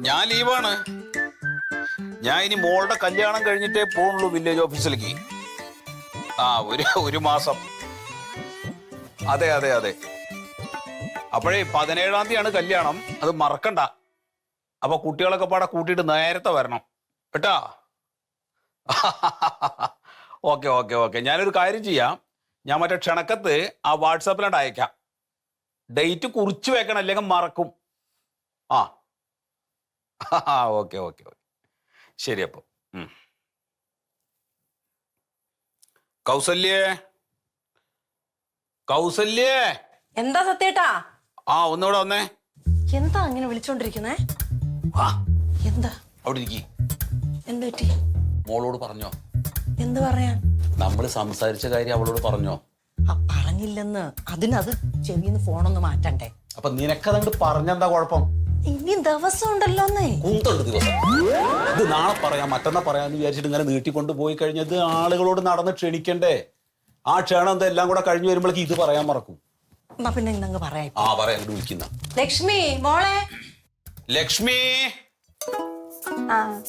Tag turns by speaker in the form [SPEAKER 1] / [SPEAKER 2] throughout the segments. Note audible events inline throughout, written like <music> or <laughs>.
[SPEAKER 1] ഞാൻ ലീവാണ്. ഞാൻ ഇനി മോളുടെ കല്യാണം കഴിഞ്ഞിട്ടേ പോണുള്ളൂ വില്ലേജ് ഓഫീസിലേക്ക്. ആ ഒരു ഒരു മാസം. അതെ അതെ അതെ. അപ്പോഴേ പതിനേഴാം തീയതിയാണ് കല്യാണം. അത് മറക്കണ്ട. അപ്പൊ കുട്ടികളൊക്കെ പാടെ കൂട്ടിയിട്ട് നേരത്തെ വരണം. കേട്ടാ? <laughs> Okay okay okay. ഞാനൊരു കാര്യം ചെയ്യാം. ഞാൻ മറ്റേ ക്ഷണക്കത്ത് ആ വാട്സാപ്പിലാണ്ട് അയക്കാം. ഡേറ്റ് കുറിച്ച് വെക്കണം അല്ലെങ്കിൽ മറക്കും. ആ. ആ ഓക്കെ ഓക്കെ ഓക്കെ. ശരി അപ്പോൾ കൗസല്യേ? കൗസല്യേ?
[SPEAKER 2] എന്താ സത്യേട്ടാ?
[SPEAKER 1] ആ ഒന്നുകൂടെ വന്നേ.
[SPEAKER 2] എന്താ അങ്ങനെ വിളിച്ചോണ്ടിരിക്കുന്നേ?
[SPEAKER 1] വാ.
[SPEAKER 2] എന്താ?
[SPEAKER 1] അവിടെ ഇരിക്കി.
[SPEAKER 2] എന്താ
[SPEAKER 1] മോളോട് പറഞ്ഞോ.
[SPEAKER 2] എന്ത് പറയാൻ?
[SPEAKER 1] നമ്മൾ സംസാരിച്ച കാര്യം അവളോട് പറഞ്ഞോ?
[SPEAKER 2] പറഞ്ഞില്ലെന്ന്. അതിനത് ചെവിന്ന് ഫോണൊന്ന് മാറ്റണ്ടേ?
[SPEAKER 1] അപ്പൊ നിനക്കതങ്ങട് പറഞ്ഞെന്താ കുഴപ്പം?
[SPEAKER 2] ഇനി ദിവസം ഉണ്ടല്ലോന്നേ
[SPEAKER 1] കൂത്തുണ്ട് ദിവസം. ഇത് നാളെ പറയാം മറ്റന്നാ പറയാന്ന് വിചാരിച്ചിട്ട് ഇങ്ങനെ നീട്ടിക്കൊണ്ട് പോയി കഴിഞ്ഞത് ആളുകളോട് നടന്ന് ക്ഷണിക്കണ്ടേ? ആ ക്ഷണം എന്താ എല്ലാം കൂടെ കഴിഞ്ഞു വരുമ്പോഴേക്ക് ഇത് പറയാൻ മറക്കും.
[SPEAKER 2] എന്നാ പിന്നെ ഇന്നങ്ങ് പറയാം
[SPEAKER 1] ആ പറയാൻ അങ്ങോട്ട് വിളിക്കുന്ന.
[SPEAKER 2] ലക്ഷ്മി മോളെ.
[SPEAKER 1] ലക്ഷ്മി!
[SPEAKER 3] ആ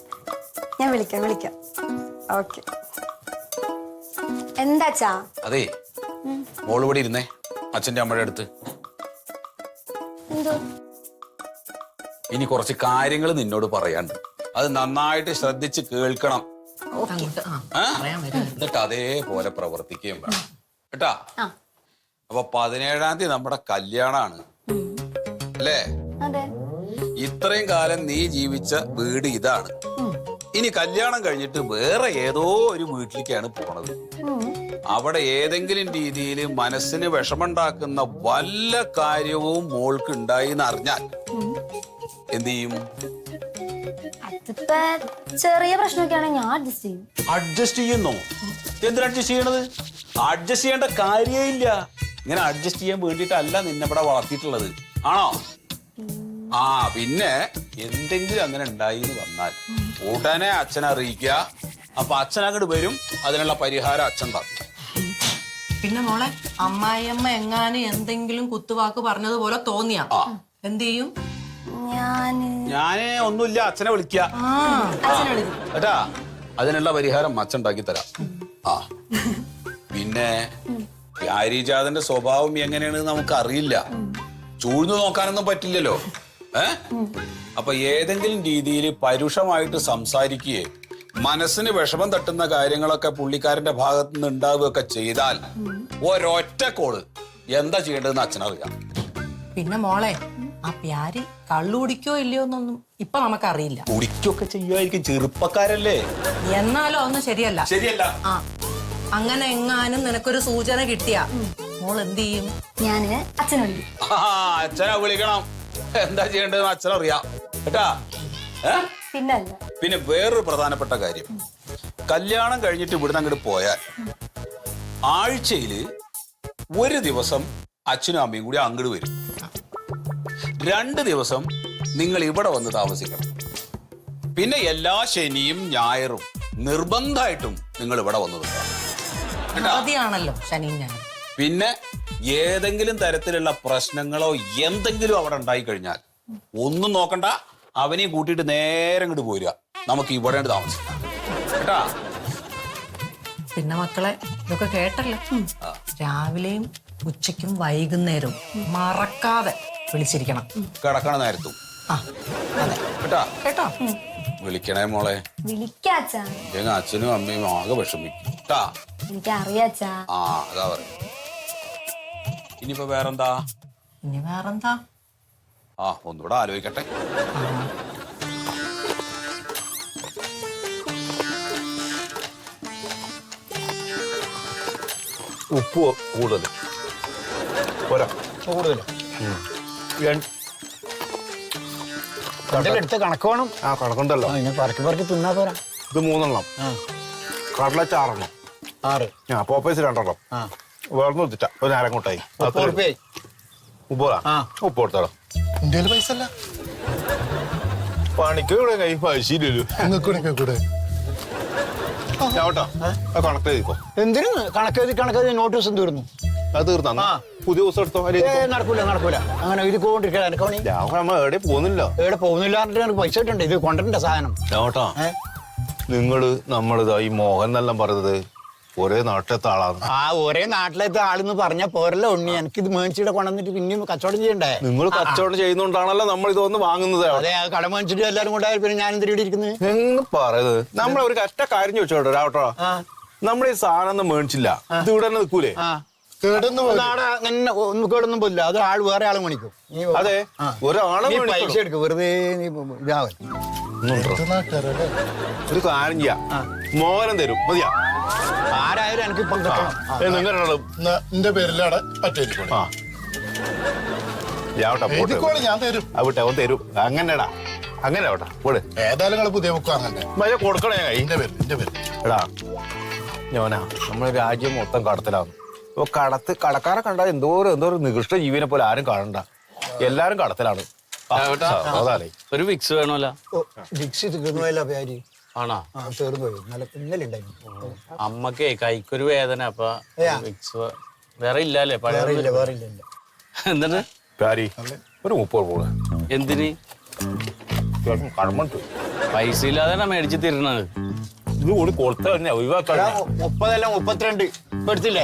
[SPEAKER 3] ഞാൻ വിളിക്കാം വിളിക്കാം. ഓക്കെ. എന്താച്ചാ?
[SPEAKER 1] അതെ മോൾ ഇവിടെ ഇരുന്നേ അച്ഛന്റെ അമ്മയുടെ അടുത്ത്.
[SPEAKER 3] എന്തോ?
[SPEAKER 1] ഇനി കുറച്ച് കാര്യങ്ങൾ നിന്നോട് പറയാണ്ട് അത് നന്നായിട്ട് ശ്രദ്ധിച്ച് കേൾക്കണം.
[SPEAKER 2] അങ്ങോട്ട് ആ? പറയാൻ വരും.
[SPEAKER 1] എന്നിട്ട് അതേപോലെ പ്രവർത്തിക്കുകയും വേണം. കേട്ടാ?
[SPEAKER 3] ആ.
[SPEAKER 1] അപ്പൊ പതിനേഴാം തീയതി നമ്മുടെ കല്യാണാണ്. അല്ലേ?
[SPEAKER 3] അതെ.
[SPEAKER 1] ഇത്രയും കാലം നീ ജീവിച്ച വീട് ഇതാണ്. ഇനി കല്യാണം കഴിഞ്ഞിട്ട് വേറെ ഏതോ ഒരു വീട്ടിലേക്കാണ് പോണത്. അവിടെ ഏതെങ്കിലും രീതിയിൽ മനസ്സിന് വിഷമുണ്ടാക്കുന്ന വല്ല കാര്യവും മോൾക്ക് ഉണ്ടായി എന്ന് അറിഞ്ഞാൽ എന്ത് ചെയ്യും?
[SPEAKER 3] ചെറിയ ഞാൻ അഡ്ജസ്റ്റ് ചെയ്യും.
[SPEAKER 1] അഡ്ജസ്റ്റ് ചെയ്യുന്നു? എന്തിനാ അഡ്ജസ്റ്റ് ചെയ്യണത്? അഡ്ജസ്റ്റ് ചെയ്യേണ്ട കാര്യേ ഇല്ല. ഇങ്ങനെ അഡ്ജസ്റ്റ് ചെയ്യാൻ വേണ്ടിയിട്ടല്ല നിന്നെ ഇവിടെ വളർത്തിയിട്ടുള്ളത്. ആണോ? ആ പിന്നെ എന്തെങ്കിലും അങ്ങനെ ഉണ്ടായി എന്ന് വന്നാൽ ഉടനെ അച്ഛനെ അറിയിക്കുക. അപ്പൊ അച്ഛൻ അങ്ങോട്ട് വരും അതിനുള്ള പരിഹാരം അച്ഛൻ പറഞ്ഞു.
[SPEAKER 2] പിന്നെ മോളെ അമ്മായിയമ്മ എങ്ങാനും എന്തെങ്കിലും കുത്തുവാക്ക് പറഞ്ഞതുപോലെ തോന്നിയാ. എന്ത് ചെയ്യും?
[SPEAKER 3] ഞാൻ
[SPEAKER 1] ഞാൻ ഒന്നുമില്ല അച്ഛനെ വിളിക്കുക.
[SPEAKER 3] അച്ഛനെ വിളിക്കും.
[SPEAKER 1] കേട്ടാ അതിനുള്ള പരിഹാരം അച്ഛൻ ഉണ്ടാക്കി തരാം. ആ. പിന്നെ പ്യാരിജാതന്റെ സ്വഭാവം എങ്ങനെയാണെന്ന് നമുക്ക് അറിയില്ല. ചൂഴ്ന്നു നോക്കാനൊന്നും പറ്റില്ലല്ലോ. അപ്പൊ ഏതെങ്കിലും രീതിയിൽ പരുഷമായിട്ട് സംസാരിക്കുകയും മനസ്സിന് വിഷമം തട്ടുന്ന കാര്യങ്ങളൊക്കെ പുള്ളിക്കാരന്റെ ഭാഗത്ത് നിന്ന് ഉണ്ടാവുകയൊക്കെ ചെയ്താൽ ഒരൊറ്റ കോൾ. എന്താ ചെയ്യേണ്ടതെന്ന് അച്ഛനറിയാം
[SPEAKER 2] പിന്നെ മോളെ ആ പ്യാരി കള്ളുടിക്കോ ഇല്ലയോ എന്നൊന്നും ഇപ്പൊ നമുക്കറിയില്ല.
[SPEAKER 1] കുടിക്കൊക്കെ ചെയ്യുമായിരിക്കും ചെറുപ്പക്കാരല്ലേ?
[SPEAKER 2] എന്നാലും ഒന്നും ശരിയല്ല.
[SPEAKER 1] ശരിയല്ല.
[SPEAKER 2] ആ അങ്ങനെ എങ്ങാനും നിനക്കൊരു സൂചന കിട്ടിയാ. മോൾ എന്ത് ചെയ്യും?
[SPEAKER 3] ഞാൻ അച്ഛനെ വിളിക്കും.
[SPEAKER 1] ആ അച്ഛനെ വിളിക്കണം. എന്താ ചെയ്യേണ്ടതെന്ന് അച്ഛനറിയാം കേട്ടാ? പിന്നെ
[SPEAKER 3] പിന്നല്ല.
[SPEAKER 1] പിന്നെ വേറൊരു പ്രധാനപ്പെട്ട കാര്യം. കല്യാണം കഴിഞ്ഞിട്ട് ഇവിടുന്ന് അങ്ങോട്ട് പോയാൽ ആഴ്ചയിൽ ഒരു ദിവസം അച്ഛനും അമ്മയും കൂടി അങ്ങോട്ട് വരും. രണ്ട് ദിവസം നിങ്ങൾ ഇവിടെ വന്ന് താമസിക്കണം. പിന്നെ എല്ലാ ശനിയും ഞായറും നിർബന്ധമായിട്ടും നിങ്ങൾ ഇവിടെ വന്നു?
[SPEAKER 2] അവധിയാണല്ലോ ശനി ഞാൻ
[SPEAKER 1] പിന്നെ ഏതെങ്കിലും തരത്തിലുള്ള പ്രശ്നങ്ങളോ എന്തെങ്കിലും അവിടെ ഉണ്ടായി കഴിഞ്ഞാൽ ഒന്നും നോക്കണ്ട. അവനെയും കൂട്ടിയിട്ട് നേരെ ഇങ്ങോട്ട് പോരുക. നമുക്ക് ഇവിടെ താമസിക്കാം. കേട്ടാ?
[SPEAKER 2] പിന്നെ മക്കളെ ഇതൊക്കെ കേട്ടല്ലോ? രാവിലെയും ഉച്ചയ്ക്കും വൈകുന്നേരവും മറക്കാതെ വിളിച്ചിരിക്കണം.
[SPEAKER 1] കിടക്കണ നേരത്തും.
[SPEAKER 2] അതെ.
[SPEAKER 1] കേട്ടാ?
[SPEAKER 2] കേട്ടോ?
[SPEAKER 1] വിളിക്കണേ മോളെ.
[SPEAKER 3] വിളിക്കാച്ചാ.
[SPEAKER 1] അച്ഛനും അമ്മയും ആകെ വിഷമിക്കും. കേട്ടാ?
[SPEAKER 3] എനിക്ക് അറിയാച്ചാ
[SPEAKER 1] ആ അതാ പറയും ഇനിയിപ്പോ വേറെന്താ?
[SPEAKER 2] ഇനി വേറെന്താ?
[SPEAKER 1] ആ ഒന്നുകൂടെ ആലോചിക്കട്ടെ.
[SPEAKER 4] ഉപ്പ് കൂടുതൽ പോരാ.
[SPEAKER 5] കൂടുതൽ എടുത്ത് കണക്ക് വേണം.
[SPEAKER 4] ആ കണക്കുണ്ടല്ലോ.
[SPEAKER 5] ആ ഇങ്ങനെ പറക്കി പറക്കി തിന്നാ പോരാ.
[SPEAKER 4] ഇത് മൂന്നെണ്ണം.
[SPEAKER 5] കടല
[SPEAKER 4] ചാറെണ്ണം ആറെണ്ണം.
[SPEAKER 5] ആറ്.
[SPEAKER 4] ആ പോപ്പേസ് രണ്ടെണ്ണം.
[SPEAKER 5] ആ.
[SPEAKER 4] വേർന്ന് കൊടുത്തിട്ട ഒരു ഉപ്പോടാ
[SPEAKER 5] ആ.
[SPEAKER 4] ഉപ്പ് കൊടുത്തോളാം.
[SPEAKER 5] ഇന്ത്യയിൽ പൈസ അല്ല
[SPEAKER 4] പണിക്ക് ഇവിടെ കൈ
[SPEAKER 5] പൈസയില്ലല്ലോ കൂടെ. നോട്ടീസും തീർന്നു.
[SPEAKER 4] അത് തീർന്നു? പുതിയ ദിവസം എടുത്തോ? അല്ലെ
[SPEAKER 5] ഏ നടക്കൂല നടക്കൂല. അങ്ങനെ ഇത് കൊണ്ടിരിക്കല എനിക്ക് പണി.
[SPEAKER 4] നമ്മൾ എവിടെ പോകുന്നില്ലോ?
[SPEAKER 5] എവിടെ പോകുന്നില്ല പറഞ്ഞിട്ട് എനിക്ക് പൈസ കിട്ടണ്ടേ? ഇത് കൊണ്ടിട്ടുണ്ട് സാധനം.
[SPEAKER 4] ചേട്ടാ? നിങ്ങൾ നമ്മളിതാ ഈ മോഹൻ എന്നെല്ലാം പറയുന്നത് ഒരേ നാട്ടിലത്തെ ആളാണ്.
[SPEAKER 5] ആ ഒരേ നാട്ടിലത്തെ ആളെന്ന് പറഞ്ഞ പോരല്ലോ ഉണ്ണി. എനിക്ക് ഇത് മേടിച്ചിട്ട് കൊണ്ടുവന്നിട്ട് പിന്നെയും കച്ചവടം ചെയ്യണ്ടേ?
[SPEAKER 4] നിങ്ങൾ കച്ചവടം ചെയ്യുന്നോണ്ടാണല്ലോ നമ്മൾ ഇതൊന്ന് വാങ്ങുന്നത്.
[SPEAKER 5] അതെ ആ കട മേടിച്ചിട്ട് എല്ലാരും കൂടെ പിന്നെ ഞാൻ എന്തിരി ഇരിക്കുന്നത്
[SPEAKER 4] എന്ന് പറയുന്നത് നമ്മൾ ഒരു കറ്റ കാര്യം ചോദിച്ചോട്ടോ രാവട്ടോ. നമ്മൾ ഈ സാധനം ഒന്നും മേടിച്ചില്ല ഇത് ഇവിടെ തന്നെ നിൽക്കൂലേ
[SPEAKER 5] അങ്ങനെ ഒന്നും കേടൊന്നും പോലില്ല. അത് ആൾ വേറെ ആളെ
[SPEAKER 4] അതെ. ഒരാളെ
[SPEAKER 5] നീ പൈസ എടുക്കും. വെറുതെ
[SPEAKER 4] ഒരു കാര്യം ചെയ്യാം. മോഹനം തരും. മതിയാ?
[SPEAKER 5] ആരായാലും എനിക്ക്
[SPEAKER 4] പങ്കെടുക്കണം
[SPEAKER 6] എന്റെ പേരിലാണ് പറ്റേരിക്കോളി എഴുതിക്കോളി ഞാൻ തരും.
[SPEAKER 4] അവൻ തരും. അങ്ങനെടാ. അങ്ങനെ ആവട്ടെ. പോട്
[SPEAKER 6] ഏതായാലും നിങ്ങൾ പുതിയ ബുക്ക് അങ്ങനെ
[SPEAKER 4] മഴ കൊടുക്കണേ കൈ.
[SPEAKER 6] എന്റെ പേര് എന്റെ പേര്.
[SPEAKER 4] എടാ ഞാനാ നമ്മുടെ രാജ്യം മൊത്തം കടത്തിലാണ് അപ്പൊ കടത്ത് കടക്കാരെ കണ്ടാൽ എന്തോരം എന്തോരം നികൃഷ്ട ജീവിനെ പോലെ ആരും കാണണ്ട. എല്ലാരും കടത്തിലാണ്.
[SPEAKER 7] ഒരു വിക്സ് വേണമല്ല
[SPEAKER 5] വിക്സ് പേര്.
[SPEAKER 7] ആണോ?
[SPEAKER 5] ഇന്നലെ ഉണ്ടായിരുന്നു
[SPEAKER 7] അമ്മക്കേ കൈക്കൊരു വേദന അപ്പൊ. വിക്സ് വേറെ ഇല്ലല്ലേ? പഴയ
[SPEAKER 5] വേറെ ഇല്ല വേറെ ഇല്ല ഇല്ല.
[SPEAKER 7] എന്നിട്ട്
[SPEAKER 4] പ്യാരി ഒരു മുപ്പത് പോൾ
[SPEAKER 7] എന്തിന്?
[SPEAKER 4] കടമുണ്ട്
[SPEAKER 7] പൈസ ഇല്ലാതെ മേടിച്ച് തരുന്നത്.
[SPEAKER 4] ഇത് കൂടി കൊടുത്ത തന്നെ ഒഴിവാക്കാൻ
[SPEAKER 5] മുപ്പതല്ല മുപ്പത്തിരണ്ട്. ഇപ്പൊ എടുത്തില്ലേ?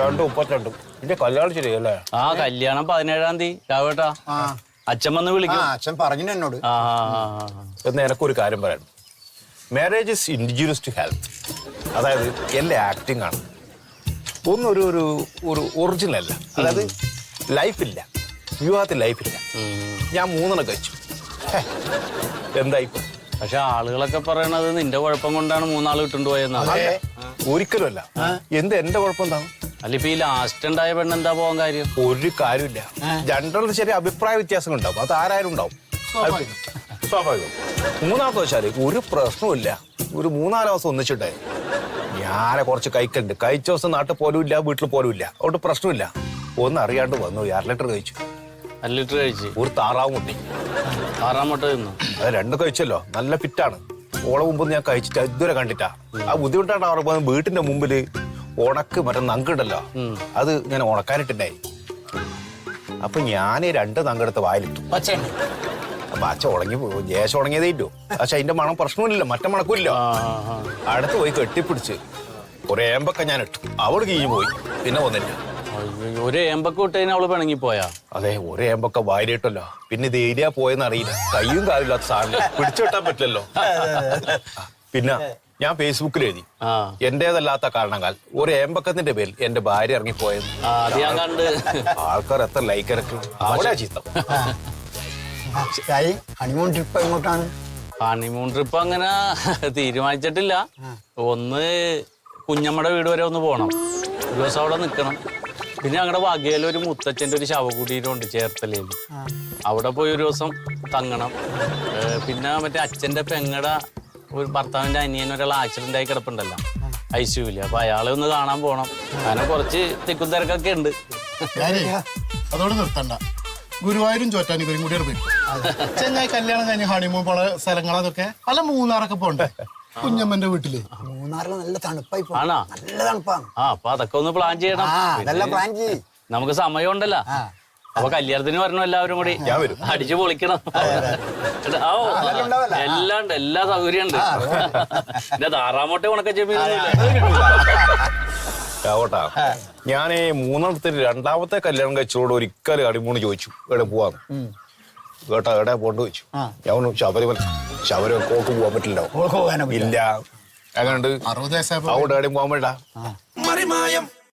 [SPEAKER 4] രണ്ട് മുപ്പത്തിരണ്ടും. എന്റെ കല്യാണം ശരിയല്ലേ?
[SPEAKER 7] ആ കല്യാണം പതിനേഴാം തീയതി. രാവേട്ടാ അച്ഛൻ വന്ന് വിളിക്കും.
[SPEAKER 5] അച്ഛൻ പറഞ്ഞു എന്നോട്.
[SPEAKER 7] ആ
[SPEAKER 4] എനക്കൊരു കാര്യം പറയാം. Marriage is indigenous to health അതായത് എല്ലാ ആക്ടിങ് ആണ്. ഒന്നൊരു ഒരു ഒരു ഒറിജിനൽ അല്ല. അതായത് ലൈഫില്ല വിവാഹത്തിൽ ലൈഫില്ല. ഞാൻ മൂന്നെണ്ണം കഴിച്ചു. എന്തായി
[SPEAKER 7] പക്ഷെ ആളുകളൊക്കെ പറയണത് നിന്റെ കുഴപ്പം കൊണ്ടാണ് മൂന്നാൾ കിട്ടുന്നു പോയെന്നാണ്
[SPEAKER 4] അല്ല, ഒരിക്കലും അല്ല. എന്ത് എന്റെ കുഴപ്പം എന്താണ്?
[SPEAKER 7] അല്ല ഇപ്പൊ ഈ ലാസ്റ്റ് ഉണ്ടായ പെണ്ണ് എന്താ പോകാൻ കാര്യം?
[SPEAKER 4] ഒരു കാര്യമില്ല. രണ്ടെണ്ണം ചെറിയ അഭിപ്രായ വ്യത്യാസങ്ങൾ ഉണ്ടാവും അത് ആരായാലും ഉണ്ടാവും. സ്വാഭാവികം മൂന്നാമത്തെ വെച്ചാൽ ഒരു പ്രശ്നമില്ല ഒരു മൂന്നാൽ ദിവസം ഒന്നിച്ചിട്ട്. ഞാനെ കുറച്ച് കഴിക്കണ്ട് കഴിച്ച ദിവസം നാട്ടിൽ പോലും ഇല്ല വീട്ടിൽ പോലും ഇല്ല അതുകൊണ്ട് പ്രശ്നമില്ല. ഒന്ന് അറിയാണ്ട് വന്നു. അര ലിറ്റർ കഴിച്ചു.
[SPEAKER 7] അര ലിറ്റർ കഴിച്ചു.
[SPEAKER 4] ഒരു താറാവ് മുട്ടി
[SPEAKER 7] ആറാം മുട്ട തിന്നു.
[SPEAKER 4] അത് രണ്ടും കഴിച്ചല്ലോ. നല്ല ഫിറ്റാണ്. ഓളെ മുമ്പ് ഞാൻ കഴിച്ചിട്ട് ഇതുവരെ കണ്ടിട്ടാ. ആ ബുദ്ധിമുട്ടാണ് അവർ പോകുന്നത് വീട്ടിന്റെ മുമ്പിൽ ഉണക്ക് മറ്റേ നങ്കുണ്ടല്ലോ. അത് ഞാൻ ഉണക്കാനിട്ടുണ്ടായി. അപ്പൊ ഞാൻ രണ്ട് നങ്കെടുത്ത് വായിലിട്ടു.
[SPEAKER 5] പച്ചയുണ്ട്
[SPEAKER 4] അപ്പൊ അച്ഛൻ ഉണങ്ങി. ജേശം ഉണങ്ങിയതേറ്റു പക്ഷെ അതിന്റെ മണം പ്രശ്നമില്ലല്ലോ മറ്റേ മണക്കില്ലോ അടുത്ത് പോയി കെട്ടിപ്പിടിച്ച് ഒരു ഏമ്പൊക്കെ ഞാൻ ഇട്ടു. അവൾ കീഞ്ഞു പോയി. പിന്നെ വന്നില്ല.
[SPEAKER 7] ഒരു ഏമ്പൊക്കെ വിട്ടതിന് അവൾ പിണങ്ങി പോയാ
[SPEAKER 4] അതെ ഒരു ഏമ്പൊക്കെ വാരിയിട്ടല്ലോ. പിന്നെ ഇത് ഏരിയ പോയെന്ന് അറിയില്ല. കയ്യും കാലില്ലാത്ത സാധനം. പിടിച്ചുവിട്ടാൻ പറ്റില്ലല്ലോ. പിന്നെ ഞാൻ ഫേസ്ബുക്കിൽ എഴുതി. എന്റേതല്ലാത്ത കാരണങ്ങൾ ഒരു ഏമ്പക്കത്തിന്റെ പേരിൽ എന്റെ ഭാര്യ ഇറങ്ങിപ്പോയത് ആൾക്കാർ എത്ര ലൈക്ക് ഇറക്കും. അവളാ ചീത്തം.
[SPEAKER 5] ഹണിമൂൺ ട്രിപ്പ് എങ്ങോട്ടാണ്?
[SPEAKER 7] ഹണിമൂൺ ട്രിപ്പ് അങ്ങനെ തീരുമാനിച്ചിട്ടില്ല. ഒന്ന് കുഞ്ഞമ്മയുടെ വീട് വരെ ഒന്ന് പോണം. ഒരു ദിവസം അവിടെ നിൽക്കണം പിന്നെ ഞങ്ങളുടെ വകയിൽ ഒരു മുത്തച്ഛന്റെ ഒരു ശവകുടീരമുണ്ട് ചേർത്തലയിൽ അവിടെ പോയി ഒരു ദിവസം തങ്ങണം. പിന്നെ മറ്റേ അച്ഛന്റെ പെങ്ങടെ ഒരു ഭർത്താവിന്റെ അനിയൻ ഒരാൾ ആക്സിഡന്റ് ആയി കിടപ്പുണ്ടല്ലോ. ഐ സിയുവിൽ അപ്പൊ അയാളെ ഒന്ന് കാണാൻ പോണം. അങ്ങനെ കുറച്ച് തിക്കും തിരക്കൊക്കെ ഉണ്ട്
[SPEAKER 6] അതോട് നിർത്തണ്ട. ഗുരുവായൂരും ചോറ്റാനിക്കരും കൂടി പോയി ചെങ്ങായി കല്യാണം കഴിഞ്ഞ് ഹണിമൂൺ പോണ സ്ഥലങ്ങൾ അതൊക്കെ അല്ല മൂന്നാറൊക്കെ പോണ്ടേ കുഞ്ഞമ്മന്റെ വീട്ടിൽ.
[SPEAKER 5] മൂന്നാറിൽ നല്ല തണുപ്പായി
[SPEAKER 7] ആണാ?
[SPEAKER 5] നല്ല തണുപ്പാണ്.
[SPEAKER 7] ആ അപ്പൊ അതൊക്കെ ഒന്ന് പ്ലാൻ ചെയ്യണം.
[SPEAKER 5] അതെല്ലാം പ്ലാൻ ചെയ്യ്.
[SPEAKER 7] നമുക്ക് സമയമുണ്ടല്ലോ.
[SPEAKER 5] ഉണ്ടല്ലോ
[SPEAKER 7] അപ്പൊ കല്യാണത്തിന് വരണം എല്ലാവരും കൂടി.
[SPEAKER 4] വരും.
[SPEAKER 7] അടിച്ചു പൊളിക്കണം. എല്ലാം ഉണ്ട് എല്ലാ സൗകര്യം ഉണ്ട് പിന്നെ <laughs> താറാമോട്ടെ ഉണക്ക
[SPEAKER 4] ആവട്ടാ. ഞാൻ ഈ മൂന്നെണ്ണത്തിൽ രണ്ടാമത്തെ കല്യാണം കഴിച്ചോട് ഒരിക്കലും അടിമൂന്ന് ചോദിച്ചു എവിടെ പോവാന്ന്? കേട്ടാ എവിടെ പോണ്ട് ചോദിച്ചു. ഞാൻ ശബരിമല ശബരിമല കോക്ക് പോവാൻ പറ്റില്ലോ. ഇല്ല.
[SPEAKER 6] വയസ്സായപ്പോ
[SPEAKER 4] അവിടെ എവിടെയും പോകാൻ വേണ്ട
[SPEAKER 5] ആ.
[SPEAKER 8] മറിമായം